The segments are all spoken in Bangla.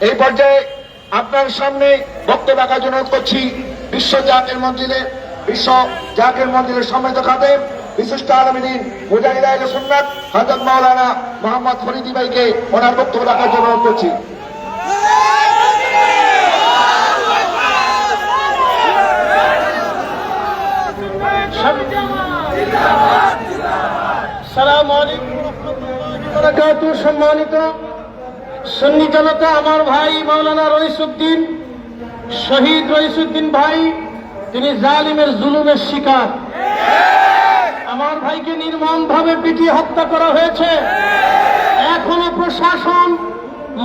এই পর্যায়ে আপনার সামনে বক্তব্য জন্য করছি, বিশ্ব জাকের মন্দিরে, বিশ্ব জাকের মঞ্জিলের সম্মানিত খাদেম, বিশিষ্ট আলমিন মুজাহিদ আহলে সুন্নাত, হযরত মাওলানা মোহাম্মদ ফরিদি ভাইকে ওনার বক্তব্য রাখার জন্য করছি। সালাম সম্মানিত সুন্নি জনতা আমার ভাই মাওলানা রইসুদ্দিন, শহীদ রহিসুদ্দিন ভাই, তিনি জালিমের জুলুমের শিকার। আমার ভাইকে নির্মম ভাবে পিটিয়ে হত্যা করা হয়েছে। এখনও প্রশাসন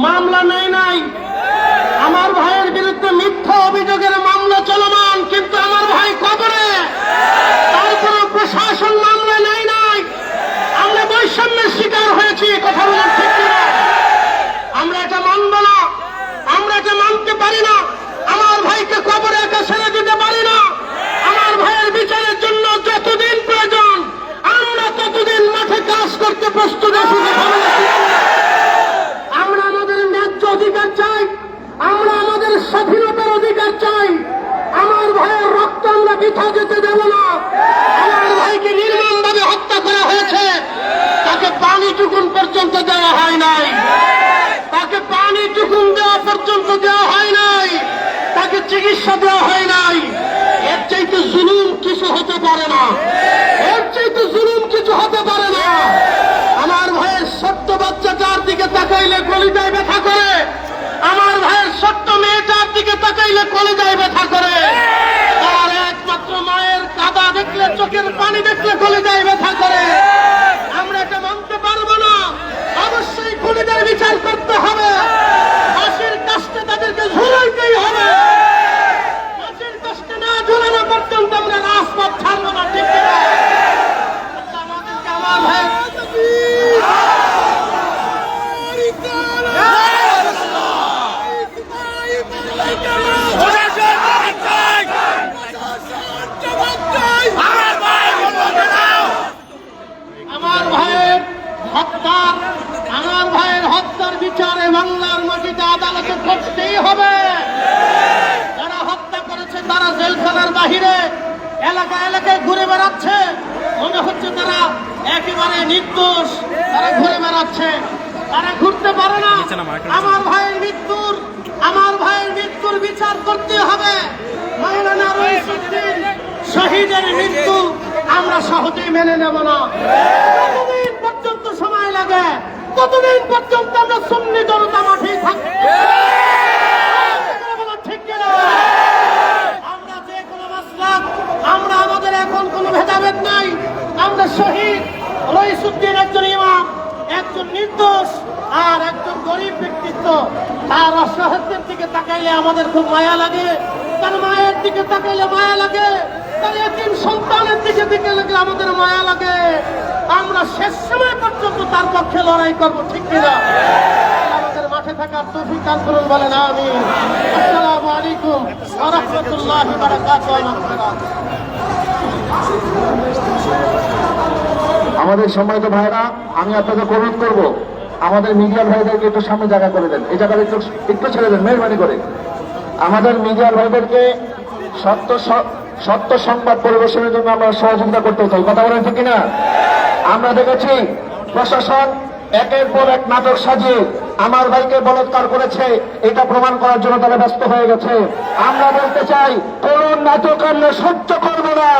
মামলা নেয় নাই আমার ভাইয়ের বিরুদ্ধে মিথ্যা অভিযোগের মামলা চলমান কিন্তু আমার ভাই কবরে তারপরে প্রশাসন মামলা নেয় নাই আমরা বৈষম্যের শিকার হয়েছি কথা বলার ঠিক কিনা? আমরা এটা মানব না আমরা এটা মানতে পারি না আমার ভাইকে কবরে একা ছেড়ে দিতে পারি না আমার ভাইয়ের বিচারের জন্য যতদিন প্রয়োজন আমরা ততদিন মাঠে কাজ করতে প্রস্তুত আছি কথা বলার ঠিক কিনা? আমরা আমাদের ন্যায্য অধিকার চাই আমরা আমাদের স্বাধীনতার অধিকার চাই আমার ভাইয়ের রক্ত আমরা বৃথা যেতে দেব না আমার ভাইকে নির্মম ভাবে হত্যা করা হয়েছে তাকে পানি টুকুন পর্যন্ত দেওয়া হয় নাই তাকে পানি টুকুন দেওয়া পর্যন্ত দেওয়া হয় নাই তাকে চিকিৎসা দেওয়া হয় নাই এর চাইতে জুলুম কিছু হতে পারে না। এর চাইতে জুলুম কিছু হতে পারে না। আমার ভাইয়ের ছোট্ট বাচ্চাটার দিকে তাকাইলে কলিজায় ব্যথা করে, আমার ভাইয়ের ছোট্ট মেয়েটার দিকে তাকাইলে কলিজায় ব্যথা করে। তার একমাত্র মায়ের কাদা দেখলে চোখের পানি দেখলে কলিজায় ব্যথা করে আমরা এটা মানতে পারব না অবশ্যই খুনিদের বিচার করতে হবে ফাঁসির কাজটা তাদেরকে ঝুলাইতেই হবে ফাঁসির কাজটা না ঝুলানো পর্যন্ত আমরা রাজপথ ছাড়বো না ঠিক কিনা? আল্লাহ আমাদেরকে আমার ভাই আমার ভাইয়ের হত্যার আমার ভাইয়ের হত্যার বিচারে বাংলার মাটিতে আদালতে করতেই হবে। যারা হত্যা করেছে তারা জেলখানার বাহিরে এলাকা এলাকায় ঘুরে বেড়াচ্ছে। মনে হচ্ছে তারা একেবারে নির্দোষ। তারা ঘুরে বেড়াচ্ছে। তারা ঘুরতে পারে না। আমার ভাইয়ের মৃত্যুর আমার ভাইয়ের মৃত্যুর বিচার করতে হবে। শহীদের মৃত্যু আমরা সহজেই মেনে নেব না। কতদিন পর্যন্ত সময় লাগে? কতদিন পর্যন্ত আমরা সুন্নি জনতা মাঠেই থাকব? আমরা যে আমরা আমাদের এখন কোনো ভেদাভেদ নাই। আমরা শহীদ রইসুদ্দিন একজন ইমাম। একজন নির্দোষ আর একজন গরিব ব্যক্তিত্ব তার অসহায়ত্বের দিকে তাকাইলে আমাদের খুব মায়া লাগে। তার মায়ের দিকে তাকাইলে মায়া লাগে। তার এতিম সন্তানের দিকে দিকে লাগলে আমাদের মায়া লাগে। আমরা শেষ সময় পর্যন্ত তার পক্ষে লড়াই করব, ঠিক কিনা আমাদের মাঠে থাকার তৌফিক দান করুন, বলেন আমি আসসালামু আলাইকুম রাহমাতুল্লাহি বারাকাতুহু আমাদের সম্মানিত ভাইরা আমি আপনাদের অনুরোধ করব, আমাদের মিডিয়ার ভাইদেরকে একটু সামনে জায়গা করে দেন। এই জায়গাটা একটু একটু ছেড়ে দেন, মেহরবানি করে। আমাদের মিডিয়ার ভাইদেরকে সত্য সত্য সংবাদ পরিবেশনের জন্য আমরা সহযোগিতা করতে চাই। কথা বলেন ঠিক কিনা? আমরা দেখেছি প্রশাসন একের পর এক নাটক সাজিয়ে আমার ভাইকে বলৎকার করেছে। এটা প্রমাণ করার জন্য তারা ব্যস্ত হয়ে গেছে। আমরা বলতে চাই, কোন নাটক আমরা সহ্য করব না।